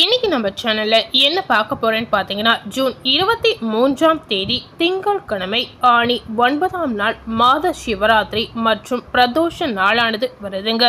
இன்னைக்கு நம்ம சேனலில் என்ன பார்க்க போகிறேன்னு பார்த்தீங்கன்னா ஜூன் இருபத்தி மூன்றாம் தேதி திங்கட்கிழமை ஆணி ஒன்பதாம் நாள் மாத சிவராத்திரி மற்றும் பிரதோஷ நாளானது வருதுங்க.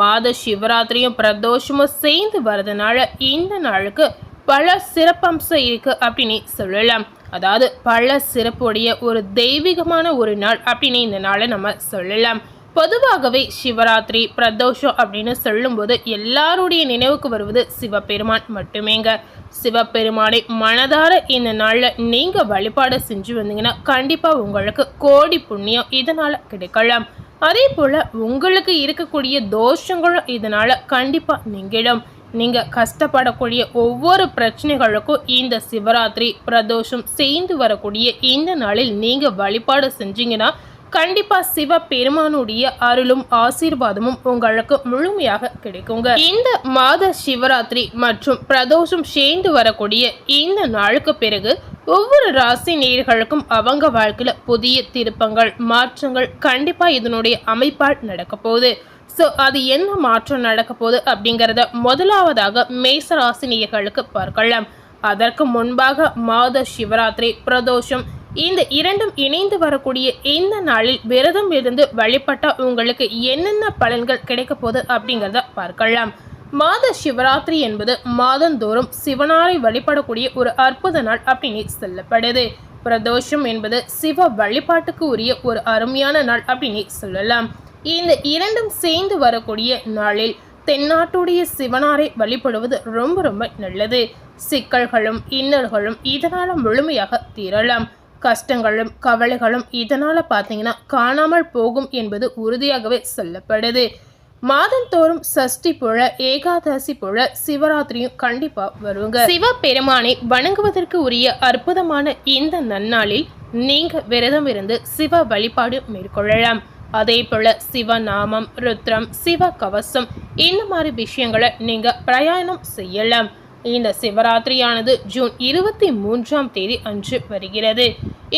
மாத சிவராத்திரியும் பிரதோஷமும் சேர்ந்து வரதுனால இந்த நாளுக்கு பல சிறப்பம்சம் இருக்குது அப்படின்னு சொல்லலாம். அதாவது பல சிறப்புடைய ஒரு தெய்வீகமான ஒரு நாள் அப்படின்னு இந்த நாளை நம்ம சொல்லலாம். பொதுவாகவே சிவராத்திரி பிரதோஷம் அப்படின்னு சொல்லும்போது எல்லாருடைய நினைவுக்கு வருவது சிவபெருமான் மட்டுமேங்க. சிவபெருமானை மனதார இந்த நாளில் நீங்கள் வழிபாடு செஞ்சு வந்தீங்கன்னா கண்டிப்பாக உங்களுக்கு கோடி புண்ணியம் இதனால் கிடைக்கலாம். அதே போல் உங்களுக்கு இருக்கக்கூடிய தோஷங்களும் இதனால் கண்டிப்பாக நீங்கிடும். நீங்கள் கஷ்டப்படக்கூடிய ஒவ்வொரு பிரச்சனைகளுக்கும் இந்த சிவராத்திரி பிரதோஷம் சேர்ந்து வரக்கூடிய இந்த நாளில் நீங்கள் வழிபாடு செஞ்சீங்கன்னா கண்டிப்பா சிவ பெருமானுடைய அருளும் ஆசீர்வாதமும் உங்களுக்கு முழுமையாக கிடைக்குங்க. இந்த மாத சிவராத்திரி மற்றும் பிரதோஷம் சேர்ந்து வரக்கூடிய இந்த நாளுக்கு பிறகு ஒவ்வொரு ராசி நேர்களுக்கும் அவங்க வாழ்க்கையில புதிய திருப்பங்கள் மாற்றங்கள் கண்டிப்பா இதனுடைய அமைப்பால் நடக்க போகுது. ஸோ அது என்ன மாற்றம் நடக்க போகுது அப்படிங்கிறத முதலாவதாக மேச ராசி நேர்களுக்கு பார்க்கலாம். அதற்கு முன்பாக மாத சிவராத்திரி பிரதோஷம் இந்த இரண்டும் இணைந்து வரக்கூடிய இந்த நாளில் விரதம் இருந்து வழிபட்டால் உங்களுக்கு என்னென்ன பலன்கள் கிடைக்க போகுது அப்படிங்கிறத பார்க்கலாம். மாத சிவராத்திரி என்பது மாதந்தோறும் சிவனாரை வழிபடக்கூடிய ஒரு அற்புத நாள் அப்படின்னு சொல்லப்படுது. பிரதோஷம் என்பது சிவ வழிபாட்டுக்கு உரிய ஒரு அருமையான நாள் அப்படின்னு சொல்லலாம். இந்த இரண்டும் சேர்ந்து வரக்கூடிய நாளில் தென்னாட்டுடைய சிவனாரை வழிபடுவது ரொம்ப ரொம்ப நல்லது. சிக்கல்களும் இன்னல்களும் இதனால் முழுமையாக தீரலாம். கஷ்டங்களும் கவலைகளும் இதனால் பார்த்தீங்கன்னா காணாமல் போகும் என்பது உறுதியாகவே சொல்லப்படுது. மாதந்தோறும் சஷ்டி புழ ஏகாதசி புழ சிவராத்திரியும் கண்டிப்பா வருங்க. சிவ பெருமானை வணங்குவதற்கு உரிய அற்புதமான இந்த நன்னாளில் நீங்க விரதம் இருந்து சிவ வழிபாடு மேற்கொள்ளலாம். அதே போல சிவநாமம் ருத்ரம் சிவ கவசம் இந்த மாதிரி விஷயங்களை நீங்க பிரயாணம் செய்யலாம். இந்த சிவராத்திரியானது ஜூன் இருபத்தி மூன்றாம் தேதி அன்று வருகிறது.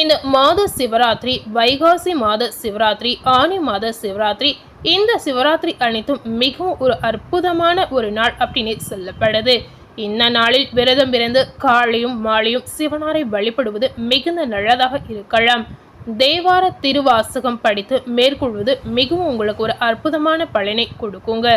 இந்த மாத சிவராத்திரி வைகாசி மாத சிவராத்திரி ஆணி மாத சிவராத்திரி இந்த சிவராத்திரி அனைத்தும் மிகவும் ஒரு அற்புதமான ஒரு நாள் அப்படின்னு சொல்லப்படுது. இந்த நாளில் விரதம் இருந்து காலையும் மாலையும் சிவனாரை வழிபடுவது மிகுந்த நல்லதாக இருக்கலாம். தேவார திருவாசகம் படித்து மேற்கொள்வது மிகவும் உங்களுக்கு ஒரு அற்புதமான பலனை கொடுக்குங்க.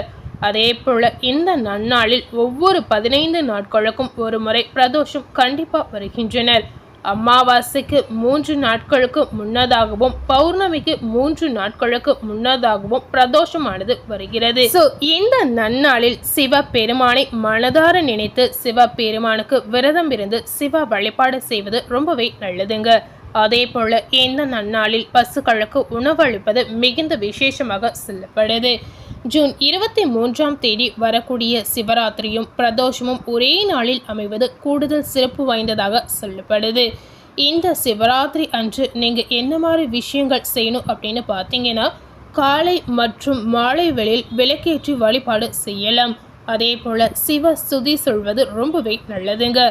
அதே போல் இந்த நன்னாளில் ஒவ்வொரு பதினைந்து நாட்களுக்கும் ஒரு முறை பிரதோஷம் கண்டிப்பாக வருகின்றனர். அமாவாசைக்கு மூன்று நாட்களுக்கு முன்னதாகவும் பௌர்ணமிக்கு மூன்று நாட்களுக்கு முன்னதாகவும் பிரதோஷமானது வருகிறது. ஸோ இந்த நன்னாளில் சிவபெருமானை மனதார நினைத்து சிவபெருமானுக்கு விரதம் இருந்து சிவ வழிபாடு செய்வது ரொம்பவே நல்லதுங்க. அதே போல இந்த நன்னாளில் பசுக்களுக்கு உணவளிப்பது மிகுந்த விசேஷமாக சொல்லப்படுது. ஜூன் இருபத்தி மூன்றாம் தேதி வரக்கூடிய சிவராத்திரியும் பிரதோஷமும் ஒரே நாளில் அமைவது கூடுதல் சிறப்பு வாய்ந்ததாக சொல்லப்படுது. இந்த சிவராத்திரி அன்று நீங்கள் என்ன மாதிரி விஷயங்கள் செய்யணும் அப்படின்னு பார்த்தீங்கன்னா காலை மற்றும் மாலை வேளையில் விளக்கேற்றி வழிபாடு செய்யலாம். அதே போல் சிவ சுதி சொல்வது ரொம்பவே நல்லதுங்க.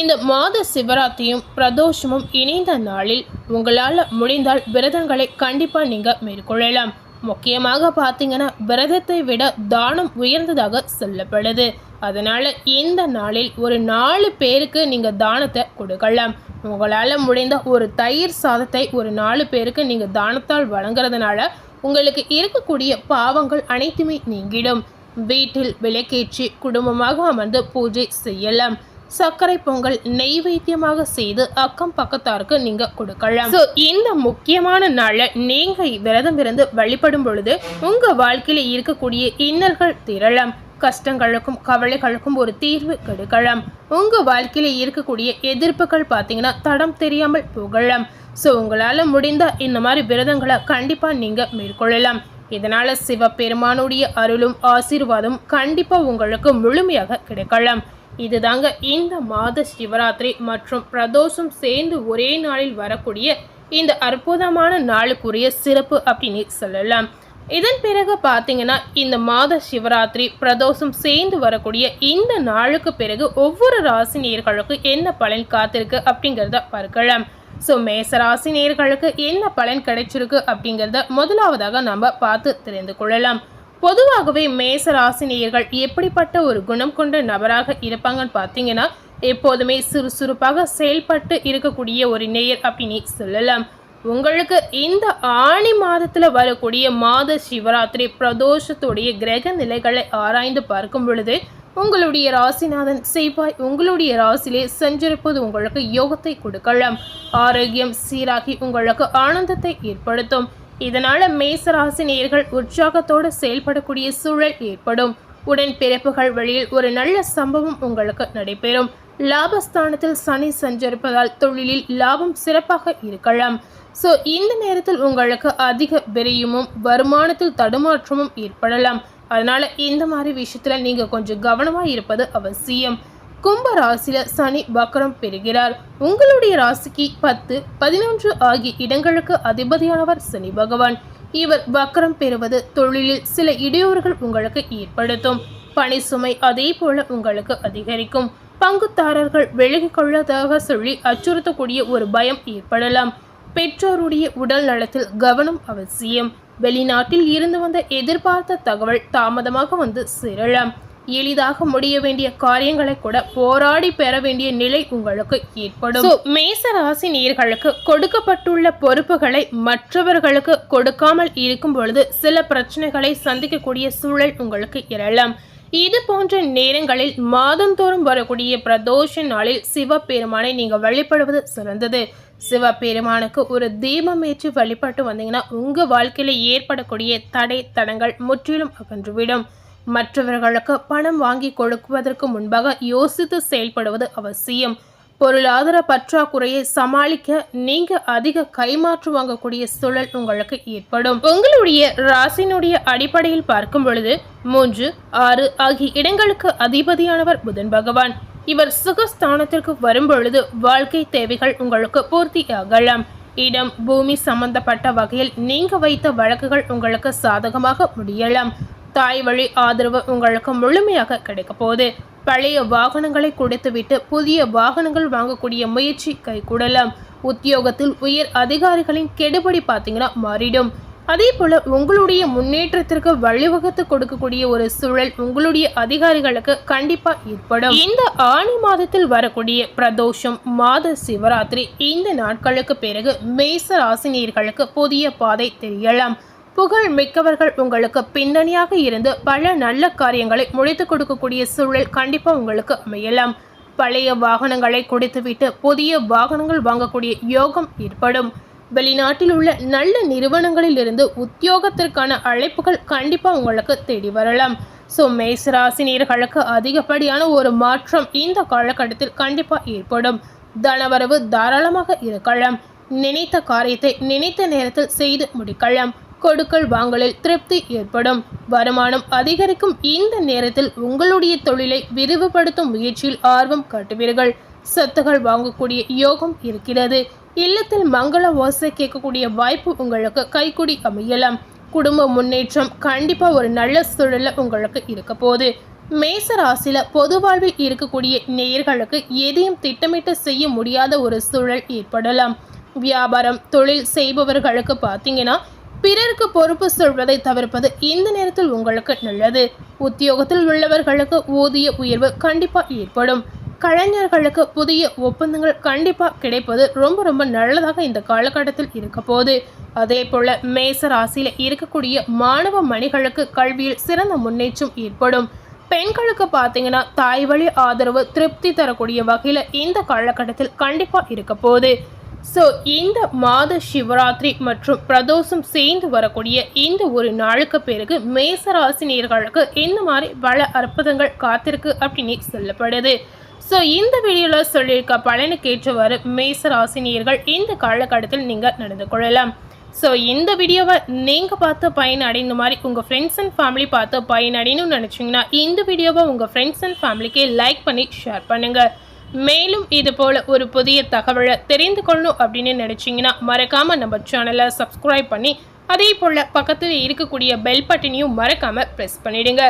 இந்த மாத சிவராத்திரியும் பிரதோஷமும் இணைந்த நாளில் உங்களால் முடிந்தால் விரதங்களை கண்டிப்பாக நீங்கள் மேற்கொள்ளலாம். முக்கியமாக பார்த்தீங்கன்னா விரதத்தை விட தானம் உயர்ந்ததாக சொல்லப்படுது. அதனால் இந்த நாளில் ஒரு நாலு பேருக்கு நீங்கள் தானத்தை கொடுக்கலாம். உங்களால் முடிந்த ஒரு தயிர் சாதத்தை ஒரு நாலு பேருக்கு நீங்கள் தானத்தால் வழங்குறதுனால உங்களுக்கு இருக்கக்கூடிய பாவங்கள் அனைத்துமே நீங்கிடும். வீட்டில் விளக்கேற்றி குடும்பமாக அமர்ந்து பூஜை செய்யலாம். சர்க்கரை பொங்கல் நெய்வேத்தியமாக செய்து அக்கம் பக்கத்தாருக்கு நீங்க கொடுக்கலாம். ஸோ இந்த முக்கியமான நாளை நீங்க விரதம் இருந்து வழிபடும் பொழுது உங்க வாழ்க்கையில இருக்கக்கூடிய இன்னல்கள் திரளம். கஷ்டங்களுக்கும் கவலைகளுக்கும் ஒரு தீர்வு கிடைக்கலாம். உங்க வாழ்க்கையில இருக்கக்கூடிய எதிர்ப்புகள் பார்த்தீங்கன்னா தடம் தெரியாமல் புகழலாம். ஸோ உங்களால் முடிந்த இந்த மாதிரி விரதங்களை கண்டிப்பா நீங்க மேற்கொள்ளலாம். இதனால சிவபெருமானுடைய அருளும் ஆசீர்வாதம் கண்டிப்பா உங்களுக்கு முழுமையாக கிடைக்கலாம். இதுதாங்க இந்த மாத சிவராத்திரி மற்றும் பிரதோஷம் சேர்ந்து ஒரே நாளில் வரக்கூடிய இந்த அற்புதமான நாளுக்குரிய சிறப்பு அப்படின்னு சொல்லலாம். இதன் பிறகு பார்த்தீங்கன்னா இந்த மாத சிவராத்திரி பிரதோஷம் சேர்ந்து வரக்கூடிய இந்த நாளுக்கு பிறகு ஒவ்வொரு ராசி நேர்களுக்கும் என்ன பலன் காத்திருக்கு அப்படிங்கிறத பார்க்கலாம். ஸோ மேசராசி நேர்களுக்கு என்ன பலன் கிடைச்சிருக்கு அப்படிங்கிறத முதலாவதாக நம்ம பார்த்து தெரிந்து கொள்ளலாம். பொதுவாகவே மேச ராசினியர்கள் எப்படிப்பட்ட ஒரு குணம் கொண்ட நபராக இருப்பாங்கன்னு பார்த்தீங்கன்னா எப்போதுமே சுறுசுறுப்பாக செயல்பட்டு இருக்கக்கூடிய ஒரு நேயர் அப்படின்னு சொல்லலாம். உங்களுக்கு இந்த ஆணி மாதத்தில் வரக்கூடிய மாத சிவராத்திரி பிரதோஷத்துடைய கிரக நிலைகளை ஆராய்ந்து பார்க்கும் பொழுது உங்களுடைய ராசிநாதன் செவ்வாய் உங்களுடைய ராசியிலே செஞ்சிருப்பது உங்களுக்கு யோகத்தை கொடுக்கலாம். ஆரோக்கியம் சீராகி உங்களுக்கு ஆனந்தத்தை ஏற்படுத்தும். இதனால மேசராசினியர்கள் உற்சாகத்தோடு செயல்படக்கூடிய சூழல் ஏற்படும். உடன் பிறப்புகள் வழியில் ஒரு நல்ல சம்பவம் உங்களுக்கு நடைபெறும். லாபஸ்தானத்தில் சனி சஞ்சரிப்பதால் தொழிலில் லாபம் சிறப்பாக இருக்கலாம். ஸோ இந்த நேரத்தில் உங்களுக்கு அதிக விரயமும் வருமானத்தில் தடுமாற்றமும் ஏற்படலாம். அதனால இந்த மாதிரி விஷயத்துல நீங்க கொஞ்சம் கவனமா இருப்பது அவசியம். கும்ப ராசியில சனி வக்கரம் பெறுகிறார். உங்களுடைய ராசிக்கு பத்து பதினொன்று ஆகிய இடங்களுக்கு அதிபதியானவர் சனி பகவான். இவர் வக்கரம் பெறுவது தொழிலில் சில இடையூறுகள் உங்களுக்கு ஏற்படுத்தும். பணி சுமை அதே போல உங்களுக்கு அதிகரிக்கும். பங்குதாரர்கள் விலகிக் கொள்ளதாக சொல்லி அச்சுறுத்தக்கூடிய ஒரு பயம் ஏற்படலாம். பெற்றோருடைய உடல் நலத்தில் கவனம் அவசியம். வெளிநாட்டில் இருந்து வந்த எதிர்பார்த்த தகவல் தாமதமாக வந்து சேரலாம். எளிதாக முடிய வேண்டிய காரியங்களை கூட போராடி பெற வேண்டிய நிலை உங்களுக்கு ஏற்படும். மேச ராசி நேர்களுக்கு கொடுக்கப்பட்டுள்ள பொறுப்புகளை மற்றவர்களுக்கு கொடுக்காமல் இருக்கும் பொழுது சில பிரச்சனைகளை சந்திக்கக்கூடிய சூழல் உங்களுக்கு எழலாம். இது போன்ற நேரங்களில் மாதந்தோறும் வரக்கூடிய பிரதோஷ நாளில் சிவபெருமானை நீங்கள் வழிபடுவது சிறந்தது. சிவபெருமானுக்கு ஒரு தீபம் ஏற்றி வழிபட்டு வந்தீங்கன்னா உங்கள் வாழ்க்கையில் ஏற்படக்கூடிய தடை தடங்கள் முற்றிலும் அகன்றுவிடும். மற்றவர்களுக்கு பணம் வாங்கி கொடுக்குவதற்கு முன்பாக யோசித்து செயல்படுவது அவசியம். பொருளாதார பற்றாக்குறையை சமாளிக்க நீங்க அதிக கைமாற்று வாங்கக்கூடிய சூழல் உங்களுக்கு ஏற்படும். உங்களுடைய ராசினுடைய அடிப்படையில் பார்க்கும் பொழுது மூன்று ஆறு ஆகிய இடங்களுக்கு அதிபதியானவர் புதன் பகவான். இவர் சுகஸ்தானத்திற்கு வரும் பொழுது வாழ்க்கை தேவைகள் உங்களுக்கு பூர்த்தி ஆகலாம். இடம் பூமி சம்பந்தப்பட்ட வகையில் நீங்க வைத்த வழக்குகள் உங்களுக்கு சாதகமாக முடியலாம். தாய் வழி ஆதரவு உங்களுக்கு முழுமையாக கிடைக்க போகுது. பழைய வாகனங்களை கொடுத்துவிட்டு புதிய வாகனங்கள் வாங்கக்கூடிய முயற்சி கைகூடலாம். உத்தியோகத்தில் உயர் அதிகாரிகளின் கெடுபடி பார்த்தீங்கன்னா மாறிடும். அதே போல் உங்களுடைய முன்னேற்றத்திற்கு வழிவகுத்து கொடுக்கக்கூடிய ஒரு சூழல் உங்களுடைய அதிகாரிகளுக்கு கண்டிப்பாக ஏற்படும். இந்த ஆணி மாதத்தில் வரக்கூடிய பிரதோஷம் மாத சிவராத்திரி இந்த நாட்களுக்கு பிறகு மேச ராசினியர்களுக்கு புதிய பாதை தெரியலாம். புகழ் மிக்கவர்கள் உங்களுக்கு பின்னணியாக இருந்து பல நல்ல காரியங்களை முடித்து கொடுக்கக்கூடிய சூழல் கண்டிப்பாக உங்களுக்கு அமையலாம். பழைய வாகனங்களை கொடுத்துவிட்டு புதிய வாகனங்கள் வாங்கக்கூடிய யோகம் ஏற்படும். வெளிநாட்டில் உள்ள நல்ல நிறுவனங்களில் இருந்து உத்தியோகத்திற்கான அழைப்புகள் கண்டிப்பாக உங்களுக்கு தேடி வரலாம். ஸோ மேசராசினியர்களுக்கு அதிகப்படியான ஒரு மாற்றம் இந்த காலகட்டத்தில் கண்டிப்பாக ஏற்படும். தனவரவு தாராளமாக இருக்கலாம். நினைத்த காரியத்தை நினைத்த நேரத்தில் செய்து முடிக்கலாம். கொடுக்கல் வாங்கலில் திருப்தி ஏற்படும். வருமானம் அதிகரிக்கும் இந்த நேரத்தில் உங்களுடைய தொழிலை விரிவுபடுத்தும் முயற்சியில் ஆர்வம் காட்டுவீர்கள். சொத்துகள் வாங்கக்கூடிய யோகம் இருக்கிறது. இல்லத்தில் மங்கள ஓசை கேட்கக்கூடிய வாய்ப்பு உங்களுக்கு கைக்குடி அமையலாம். குடும்ப முன்னேற்றம் கண்டிப்பாக ஒரு நல்ல சூழல்ல உங்களுக்கு இருக்க போகுது. மேச ராசியில் பொது வாழ்வில் இருக்கக்கூடிய நேயர்களுக்கு எதையும் திட்டமிட்டு செய்ய முடியாத ஒரு சூழல் ஏற்படலாம். வியாபாரம் தொழில் செய்பவர்களுக்கு பார்த்தீங்கன்னா பிறருக்கு பொறுப்பு சொல்வதை தவிர்ப்பது இந்த நேரத்தில் உங்களுக்கு நல்லது. உத்தியோகத்தில் உள்ளவர்களுக்கு ஊதிய உயர்வு கண்டிப்பாக ஏற்படும். கலைஞர்களுக்கு புதிய ஒப்பந்தங்கள் கண்டிப்பாக கிடைப்பது ரொம்ப ரொம்ப நல்லதாக இந்த காலகட்டத்தில் இருக்க போது. அதே போல மேச ராசியில் இருக்கக்கூடிய மாணவ மணிகளுக்கு கல்வியில் சிறந்த முன்னேற்றம் ஏற்படும். பெண்களுக்கு பார்த்தீங்கன்னா தாய் வழி ஆதரவு திருப்தி தரக்கூடிய வகையில் இந்த காலகட்டத்தில் கண்டிப்பாக இருக்க போகுது ஸோ இந்த மாத சிவராத்திரி மற்றும் பிரதோஷம் சேர்ந்து வரக்கூடிய இந்த ஒரு நாளுக்கு பிறகு மேசராசினியர்களுக்கு இந்த மாதிரி பல அற்புதங்கள் காத்திருக்கு அப்படின்னு சொல்லப்படுது. ஸோ இந்த வீடியோவில் சொல்லியிருக்க பலனுக்கு ஏற்றவாறு மேசராசினியர்கள் இந்த காலகட்டத்தில் நீங்கள் நடந்து கொள்ளலாம். ஸோ இந்த வீடியோவை நீங்கள் பார்த்து பயன் அடைந்த மாதிரி உங்கள் ஃப்ரெண்ட்ஸ் அண்ட் ஃபேமிலி பார்த்து பயன் அடையணும்னு நினச்சிங்கன்னா இந்த வீடியோவை உங்கள் ஃப்ரெண்ட்ஸ் அண்ட் ஃபேமிலிக்கு லைக் பண்ணி ஷேர் பண்ணுங்கள் மேலும் இது போல் ஒரு புதிய தகவலை தெரிந்து கொள்ளணும் அப்படின்னு நினச்சிங்கன்னா மறக்காமல் நம்ம சேனலை சப்ஸ்கிரைப் பண்ணி அதே போல் பக்கத்தில் இருக்கக்கூடிய பெல் பட்டனையும் மறக்காமல் ப்ரெஸ் பண்ணிவிடுங்க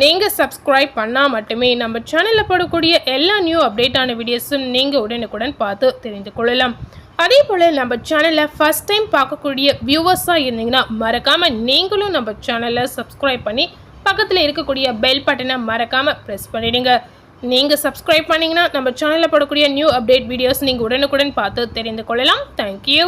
நீங்கள் சப்ஸ்கிரைப் பண்ணால் மட்டுமே நம்ம சேனலில் போடக்கூடிய எல்லா நியூ அப்டேட்டான வீடியோஸும் நீங்கள் உடனுக்குடன் பார்த்து தெரிந்து கொள்ளலாம். அதே போல் நம்ம சேனலில் ஃபஸ்ட் டைம் பார்க்கக்கூடிய வியூவர்ஸாக இருந்தீங்கன்னா மறக்காமல் நீங்களும் நம்ம சேனலை சப்ஸ்கிரைப் பண்ணி பக்கத்தில் இருக்கக்கூடிய பெல் பட்டனை மறக்காமல் ப்ரெஸ் பண்ணிவிடுங்க நீங்கள் சப்ஸ்கிரைப் பண்ணிங்கன்னா நம்ம சேனலில் போடக்கூடிய நியூ அப்டேட் வீடியோஸ் நீங்கள் உடனுக்குடன் பார்த்து தெரிந்து கொள்ளலாம். தேங்க்யூ